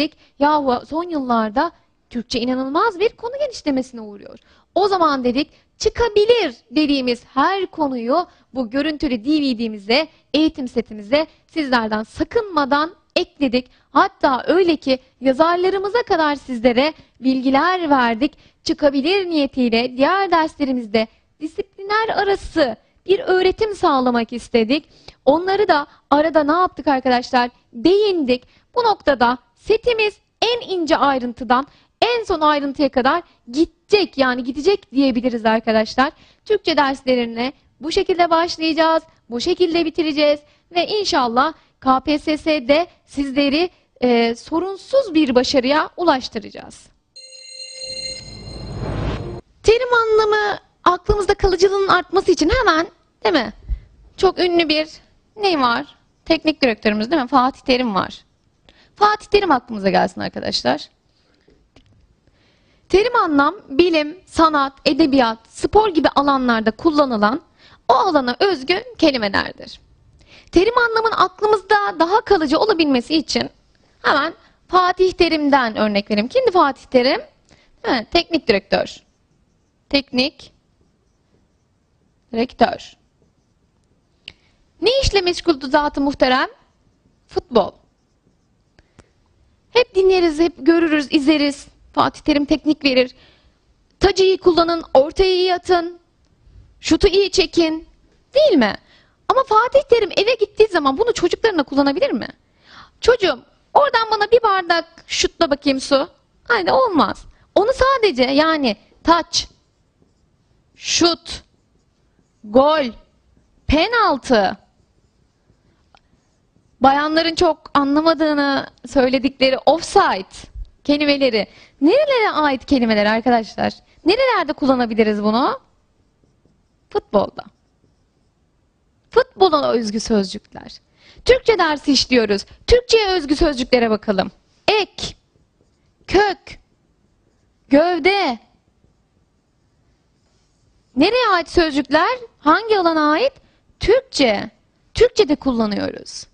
dedik yahu son yıllarda Türkçe inanılmaz bir konu genişlemesine uğruyor. O zaman dedik çıkabilir dediğimiz her konuyu bu görüntülü DVD'mize, eğitim setimize sizlerden sakınmadan ekledik. Hatta öyle ki yazarlarımıza kadar sizlere bilgiler verdik. Çıkabilir niyetiyle diğer derslerimizde disiplinler arası bir öğretim sağlamak istedik. Onları da arada ne yaptık arkadaşlar? Değindik. Bu noktada setimiz en ince ayrıntıdan en son ayrıntıya kadar gidecek yani gidecek diyebiliriz arkadaşlar. Türkçe derslerine bu şekilde başlayacağız, bu şekilde bitireceğiz ve inşallah KPSS'de sizleri e, sorunsuz bir başarıya ulaştıracağız. Terim anlamı aklımızda kalıcılığının artması için hemen değil mi? Çok ünlü bir ne var? Teknik direktörümüz değil mi? Fatih Terim var. Fatih Terim aklımıza gelsin arkadaşlar. Terim anlam bilim, sanat, edebiyat, spor gibi alanlarda kullanılan o alana özgü kelimelerdir. Terim anlamın aklımızda daha kalıcı olabilmesi için hemen Fatih Terim'den örnek vereyim. Kimdi Fatih Terim? Evet, teknik direktör. Teknik direktör. Ne işle meşguldü zatı muhterem? Futbol. Hep dinleriz, hep görürüz, izleriz. Fatih Terim teknik verir. Tacı iyi kullanın, ortaya iyi atın, şutu iyi çekin. Değil mi? Ama Fatih Terim eve gittiği zaman bunu çocuklarına kullanabilir mi? Çocuğum oradan bana bir bardak şutla bakayım su. Haydi olmaz. Onu sadece yani taç, şut, gol, penaltı, bayanların çok anlamadığını söyledikleri offside kelimeleri. Nerelere ait kelimeler arkadaşlar? Nerelerde kullanabiliriz bunu? Futbolda. Futbola özgü sözcükler. Türkçe dersi işliyoruz. Türkçe'ye özgü sözcüklere bakalım. Ek, kök, gövde. Nereye ait sözcükler? Hangi alana ait? Türkçe. Türkçe'de kullanıyoruz.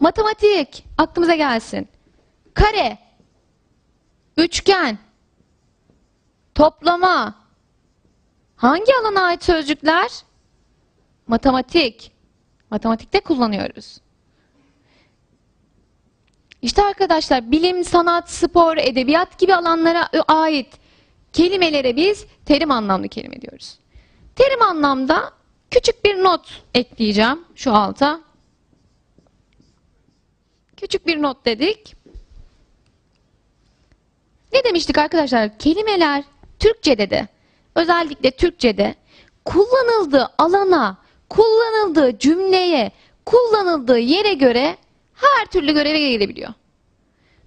Matematik, aklımıza gelsin. Kare, üçgen, toplama. Hangi alana ait sözcükler? Matematik. Matematikte kullanıyoruz. İşte arkadaşlar bilim, sanat, spor, edebiyat gibi alanlara ait kelimelere biz terim anlamlı kelime diyoruz. Terim anlamda küçük bir not ekleyeceğim şu alta. Küçük bir not dedik. Ne demiştik arkadaşlar? Kelimeler Türkçe'de de özellikle Türkçe'de kullanıldığı alana, kullanıldığı cümleye, kullanıldığı yere göre her türlü göreve gelebiliyor.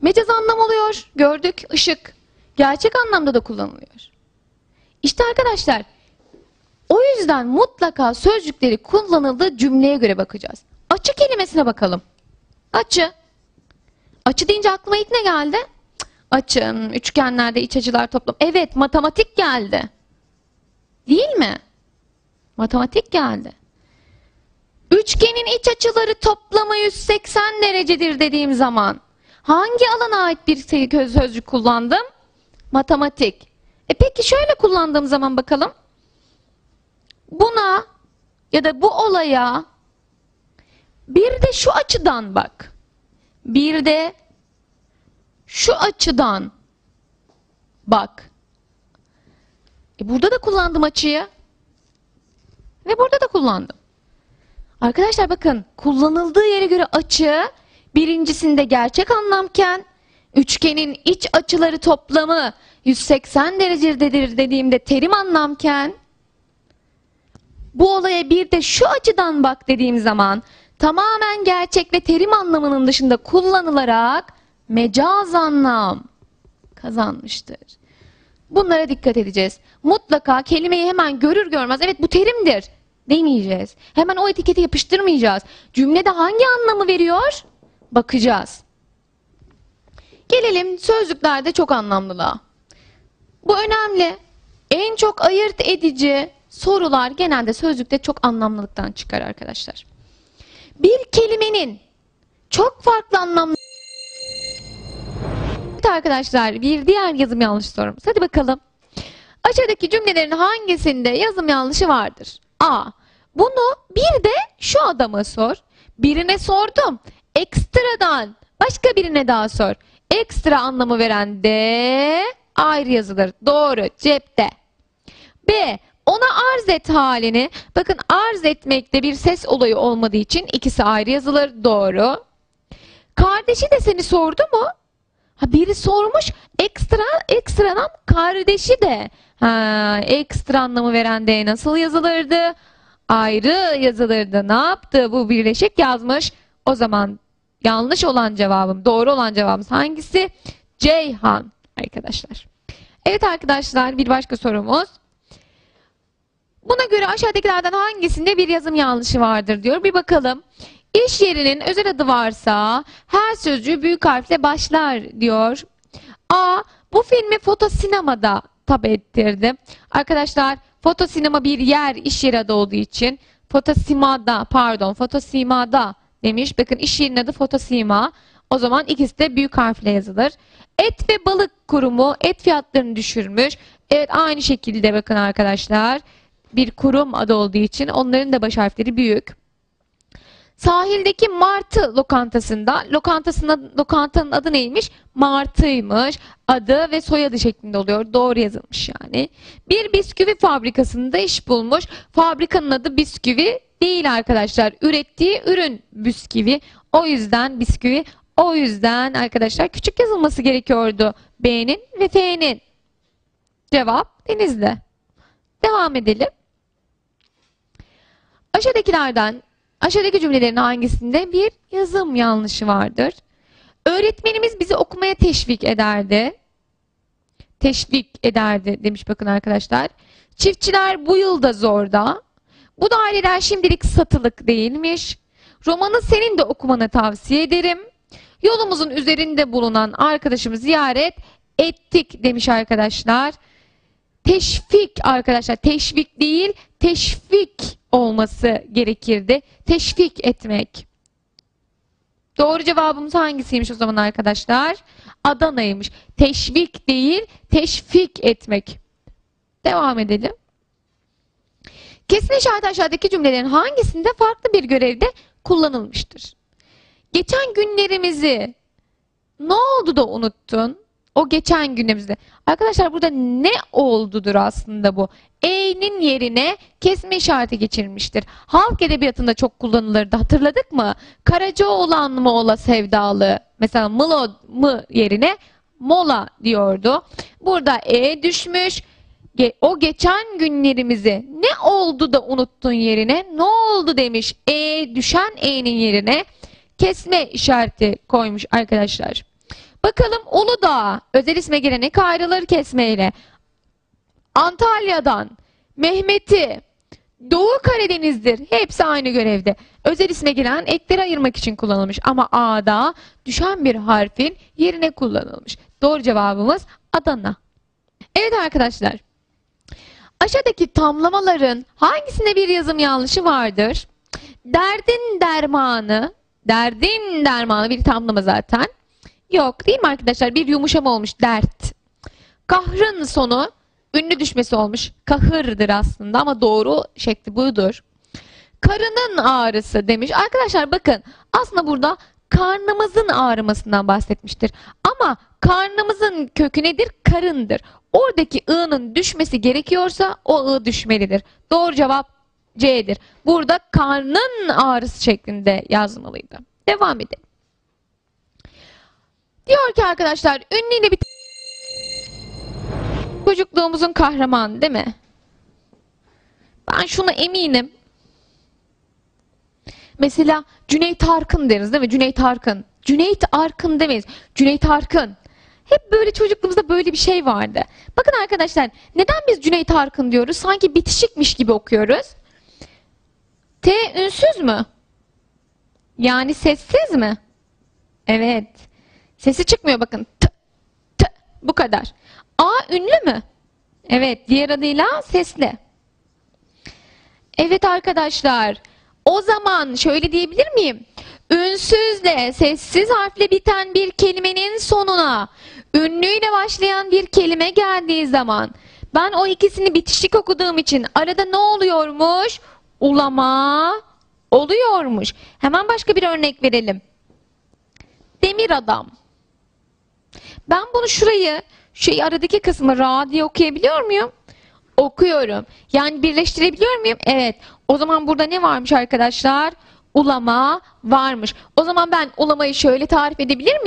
Mecaz anlam oluyor, gördük, ışık. Gerçek anlamda da kullanılıyor. İşte arkadaşlar, o yüzden mutlaka sözcükleri kullanıldığı cümleye göre bakacağız. Açı kelimesine bakalım. Açı. Açı deyince aklıma ilk ne geldi? Açı, üçgenlerde iç açılar toplam. Evet, matematik geldi. Değil mi? Matematik geldi. Üçgenin iç açıları toplamı 180 derecedir dediğim zaman hangi alana ait bir sözcük kullandım? Matematik. E peki şöyle kullandığım zaman bakalım. Buna ya da bu olaya bir de şu açıdan bak. Bir de şu açıdan bak. E burada da kullandım açıyı. Ve burada da kullandım. Arkadaşlar bakın kullanıldığı yere göre açı birincisinde gerçek anlamken üçgenin iç açıları toplamı 180 derecedir dediğimde terim anlamken bu olaya bir de şu açıdan bak dediğim zaman tamamen gerçek ve terim anlamının dışında kullanılarak mecaz anlam kazanmıştır. Bunlara dikkat edeceğiz. Mutlaka kelimeyi hemen görür görmez evet bu terimdir demeyeceğiz. Hemen o etiketi yapıştırmayacağız. Cümlede hangi anlamı veriyor? Bakacağız. Gelelim sözcüklerde çok anlamlılığa. Bu önemli. En çok ayırt edici sorular genelde sözlükte çok anlamlılıktan çıkar arkadaşlar. Bir kelimenin çok farklı anlamlı arkadaşlar bir diğer yazım yanlışı sorumuz. Hadi bakalım. Aşağıdaki cümlelerin hangisinde yazım yanlışı vardır? A. Bunu bir de şu adama sor. Birine sordum. Ekstradan başka birine daha sor. Ekstra anlamı veren de ayrı yazılır. Doğru. Cepte. B. Ona arz et halini. Bakın arz etmekte bir ses olayı olmadığı için ikisi ayrı yazılır. Doğru. Kardeşi de seni sordu mu? Ha biri sormuş. Ekstra ekstradan kardeşi de. Ha ekstra anlamı veren de nasıl yazılırdı? Ayrı yazılırdı. Ne yaptı? Bu birleşik yazmış. O zaman yanlış olan cevabım, doğru olan cevabımız hangisi? Ceyhan arkadaşlar. Evet arkadaşlar bir başka sorumuz. Buna göre aşağıdakilerden hangisinde bir yazım yanlışı vardır diyor. Bir bakalım. İş yerinin özel adı varsa her sözcüğü büyük harfle başlar diyor. A. Bu filmi fotosinemada tab ettirdi. Arkadaşlar fotosinema bir yer iş yeri adı olduğu için fotosimada pardon fotosimada demiş. Bakın iş yerinin adı fotosima. O zaman ikisi de büyük harfle yazılır. Et ve balık kurumu et fiyatlarını düşürmüş. Evet aynı şekilde bakın arkadaşlar. Bir kurum adı olduğu için onların da baş harfleri büyük. Sahildeki Martı lokantasında lokantasının lokantanın adı neymiş? Martı'ymış. Adı ve soyadı şeklinde oluyor. Doğru yazılmış yani. Bir bisküvi fabrikasında iş bulmuş. Fabrikanın adı bisküvi değil arkadaşlar. Ürettiği ürün bisküvi. O yüzden bisküvi. O yüzden arkadaşlar küçük yazılması gerekiyordu. B'nin ve F'nin. Cevap Denizli. Devam edelim. Aşağıdakilerden aşağıdaki cümlelerin hangisinde bir yazım yanlışı vardır? Öğretmenimiz bizi okumaya teşvik ederdi. Teşvik ederdi demiş bakın arkadaşlar. Çiftçiler bu yılda zorda. Bu daireler şimdilik satılık değilmiş. Romanı senin de okumanı tavsiye ederim. Yolumuzun üzerinde bulunan arkadaşımı ziyaret ettik demiş arkadaşlar. Teşvik arkadaşlar teşvik değil teşvik olması gerekirdi. Teşvik etmek. Doğru cevabımız hangisiymiş o zaman arkadaşlar? Adana'ymış. Teşvik değil, teşvik etmek. Devam edelim. Kesin işaret aşağıdaki cümlelerin hangisinde farklı bir görevde kullanılmıştır? Geçen günlerimizi ne oldu da unuttun? O geçen günümüzde. Arkadaşlar burada ne oldudur aslında bu? E'nin yerine kesme işareti geçirilmiştir. Halk edebiyatında çok kullanılırdı. Hatırladık mı? Karacaoğlan mı ola sevdalı? Mesela mılo mı yerine mola diyordu. Burada E düşmüş. O geçen günlerimizi ne oldu da unuttun yerine? Ne oldu demiş. E düşen E'nin yerine kesme işareti koymuş arkadaşlar. Bakalım Uludağ özel isme gelen ek ayrılır kesmeyle. Antalya'dan Mehmet'i Doğu Karadeniz'dir. Hepsi aynı görevde. Özel isme giren ekleri ayırmak için kullanılmış. Ama A'da düşen bir harfin yerine kullanılmış. Doğru cevabımız Adana. Evet arkadaşlar. Aşağıdaki tamlamaların hangisinde bir yazım yanlışı vardır? Derdin dermanı, derdin dermanı bir tamlama zaten. Yok değil mi arkadaşlar? Bir yumuşama olmuş dert. Kahrın sonu ünlü düşmesi olmuş. Kahırdır aslında ama doğru şekli budur. Karının ağrısı demiş. Arkadaşlar bakın aslında burada karnımızın ağrımasından bahsetmiştir. Ama karnımızın kökü nedir? Karındır. Oradaki ı'nın düşmesi gerekiyorsa o ı düşmelidir. Doğru cevap C'dir. Burada karnın ağrısı şeklinde yazmalıydı. Devam edelim. Diyor ki arkadaşlar ünlüyle bir çocukluğumuzun kahramanı değil mi? Ben şuna eminim. Mesela Cüneyt Arkın deriz değil mi? Cüneyt Arkın. Cüneyt Arkın demeyiz. Cüneyt Arkın. Hep böyle çocukluğumuzda böyle bir şey vardı. Bakın arkadaşlar neden biz Cüneyt Arkın diyoruz? Sanki bitişikmiş gibi okuyoruz. T ünsüz mü? Yani sessiz mi? Evet. Sesi çıkmıyor bakın. T, t, bu kadar. A ünlü mü? Evet, diğer adıyla sesli. Evet arkadaşlar, o zaman şöyle diyebilir miyim? Ünsüzle sessiz harfle biten bir kelimenin sonuna ünlüyle başlayan bir kelime geldiği zaman ben o ikisini bitişik okuduğum için arada ne oluyormuş? Ulama oluyormuş. Hemen başka bir örnek verelim. Demir adam. Ben bunu şurayı, şu aradaki kısmı ra diye okuyabiliyor muyum? Okuyorum. Yani birleştirebiliyor muyum? Evet. O zaman burada ne varmış arkadaşlar? Ulama varmış. O zaman ben ulamayı şöyle tarif edebilir miyim?